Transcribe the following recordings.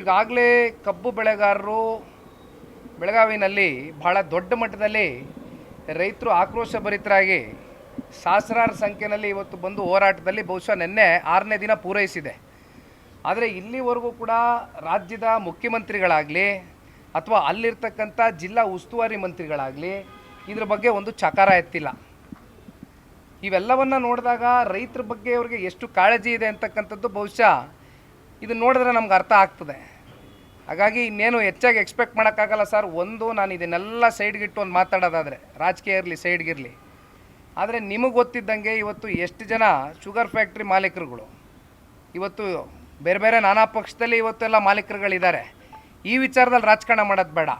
ಈಗಾಗಲೇ ಕಬ್ಬು ಬೆಳೆಗಾರರು ಬೆಳಗಾವಿನಲ್ಲಿ ಬಹಳ ದೊಡ್ಡ ಮಟ್ಟದಲ್ಲಿ ರೈತರು ಆಕ್ರೋಶ ಭರಿತರಾಗಿ ಸಹಸ್ರಾರು ಸಂಖ್ಯೆಯಲ್ಲಿ ಇವತ್ತು ಬಂದು ಹೋರಾಟದಲ್ಲಿ ಬಹುಶಃ ನಿನ್ನೆ ಆರನೇ ದಿನ ಪೂರೈಸಿದೆ. ಆದರೆ ಇಲ್ಲಿವರೆಗೂ ಕೂಡ ರಾಜ್ಯದ ಮುಖ್ಯಮಂತ್ರಿಗಳಾಗಲಿ ಅಥವಾ ಅಲ್ಲಿರ್ತಕ್ಕಂಥ ಜಿಲ್ಲಾ ಉಸ್ತುವಾರಿ ಮಂತ್ರಿಗಳಾಗಲಿ ಇದ್ರ ಬಗ್ಗೆ ಒಂದು ಚಕಾರ ಎತ್ತಿಲ್ಲ. ಇವೆಲ್ಲವನ್ನು ನೋಡಿದಾಗ ರೈತರ ಬಗ್ಗೆ ಅವರಿಗೆ ಎಷ್ಟು ಕಾಳಜಿ ಇದೆ ಅಂತಕ್ಕಂಥದ್ದು ಬಹುಶಃ ಇದು ನೋಡಿದ್ರೆ ನಮ್ಗೆ ಅರ್ಥ ಆಗ್ತದೆ. ಹಾಗಾಗಿ ಇನ್ನೇನು ಹೆಚ್ಚಾಗಿ ಎಕ್ಸ್ಪೆಕ್ಟ್ ಮಾಡೋಕ್ಕಾಗಲ್ಲ ಸರ್ ಒಂದು, ನಾನು ಇದನ್ನೆಲ್ಲ ಸೈಡ್ಗಿಟ್ಟು ಒಂದು ಮಾತಾಡೋದಾದರೆ, ರಾಜಕೀಯ ಇರಲಿ ಸೈಡ್ಗಿರಲಿ ಆದರೆ ನಿಮಗೆ ಗೊತ್ತಿದ್ದಂಗೆ ಇವತ್ತು ಎಷ್ಟು ಜನ ಶುಗರ್ ಫ್ಯಾಕ್ಟ್ರಿ ಮಾಲೀಕರುಗಳು? ಇವತ್ತು ಬೇರೆ ಬೇರೆ ನಾನಾ ಪಕ್ಷದಲ್ಲಿ ಇವತ್ತೆಲ್ಲ ಮಾಲೀಕರುಗಳಿದ್ದಾರೆ. ಈ ವಿಚಾರದಲ್ಲಿ ರಾಜಕಾರಣ ಮಾಡೋದು ಬೇಡ.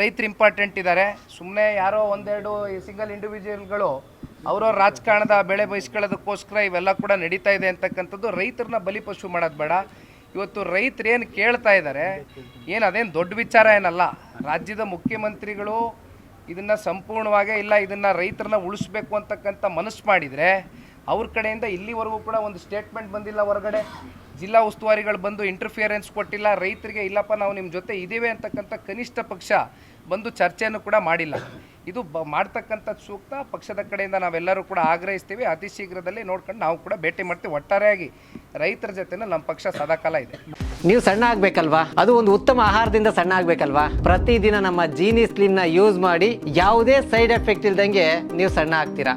ರೈತರು ಇಂಪಾರ್ಟೆಂಟ್ ಇದ್ದಾರೆ. ಸುಮ್ಮನೆ ಯಾರೋ ಒಂದೆರಡು ಸಿಂಗಲ್ ಇಂಡಿವಿಜುವಲ್ಗಳು ಅವ್ರವ್ರ ರಾಜಕಾರಣದ ಬೆಳೆ ಬಯಸ್ಕೊಳ್ಳೋದಕ್ಕೋಸ್ಕರ ಇವೆಲ್ಲ ಕೂಡ ನಡೀತಾ ಇದೆ ಅಂತಕ್ಕಂಥದ್ದು ರೈತರನ್ನ ಬಲಿಪಶು ಮಾಡೋದು ಬೇಡ. ಇವತ್ತು ರೈತರು ಏನು ಕೇಳ್ತಾ ಇದ್ದಾರೆ ಏನು ಅದೇನು ದೊಡ್ಡ ವಿಚಾರ ಏನಲ್ಲ. ರಾಜ್ಯದ ಮುಖ್ಯಮಂತ್ರಿಗಳು ಇದನ್ನು ಸಂಪೂರ್ಣವಾಗಿ ಇಲ್ಲ, ಇದನ್ನು ರೈತರನ್ನ ಉಳಿಸ್ಬೇಕು ಅಂತಕ್ಕಂಥ ಮನಸ್ಸು ಮಾಡಿದರೆ ಅವ್ರ ಕಡೆಯಿಂದ ಇಲ್ಲಿವರೆಗೂ ಕೂಡ ಒಂದು ಸ್ಟೇಟ್ಮೆಂಟ್ ಬಂದಿಲ್ಲ ಹೊರಗಡೆ. ಜಿಲ್ಲಾ ಉಸ್ತುವಾರಿಗಳು ಬಂದು ಇಂಟರ್ಫಿಯರೆನ್ಸ್ ಕೊಟ್ಟಿಲ್ಲ, ರೈತರಿಗೆ ಇಲ್ಲಪ್ಪ ನಾವು ನಿಮ್ಮ ಜೊತೆ ಇದ್ದೀವಿ ಅಂತಕ್ಕಂಥ ಕನಿಷ್ಠ ಪಕ್ಷ ಬಂದು ಚರ್ಚೆಯನ್ನು ಕೂಡ ಮಾಡಿಲ್ಲ. ಇದು ಬ ಮಾಡ್ತಕ್ಕಂಥ ಸೂಕ್ತ, ಪಕ್ಷದ ಕಡೆಯಿಂದ ನಾವೆಲ್ಲರೂ ಕೂಡ ಆಗ್ರಹಿಸ್ತೀವಿ. ಅತಿ ಶೀಘ್ರದಲ್ಲಿ ನೋಡ್ಕೊಂಡು ನಾವು ಕೂಡ ಭೇಟಿ ಮಾಡ್ತೀವಿ. ಒಟ್ಟಾರೆಯಾಗಿ ರೈತರ ಜೊತೆ ನಮ್ಮ ಪಕ್ಷ ಸದಾಕಾಲ ಇದೆ. ನೀವು ಸಣ್ಣ ಆಗ್ಬೇಕಲ್ವಾ? ಅದು ಒಂದು ಉತ್ತಮ ಆಹಾರದಿಂದ ಸಣ್ಣ ಆಗ್ಬೇಕಲ್ವಾ? ಪ್ರತಿದಿನ ನಮ್ಮ ಜೀನಿ ಸ್ಲಿಮ್ನ ಯೂಸ್ ಮಾಡಿ ಯಾವುದೇ ಸೈಡ್ ಎಫೆಕ್ಟ್ ಇಲ್ದಂಗೆ ನೀವು ಸಣ್ಣ ಆಗ್ತೀರಾ?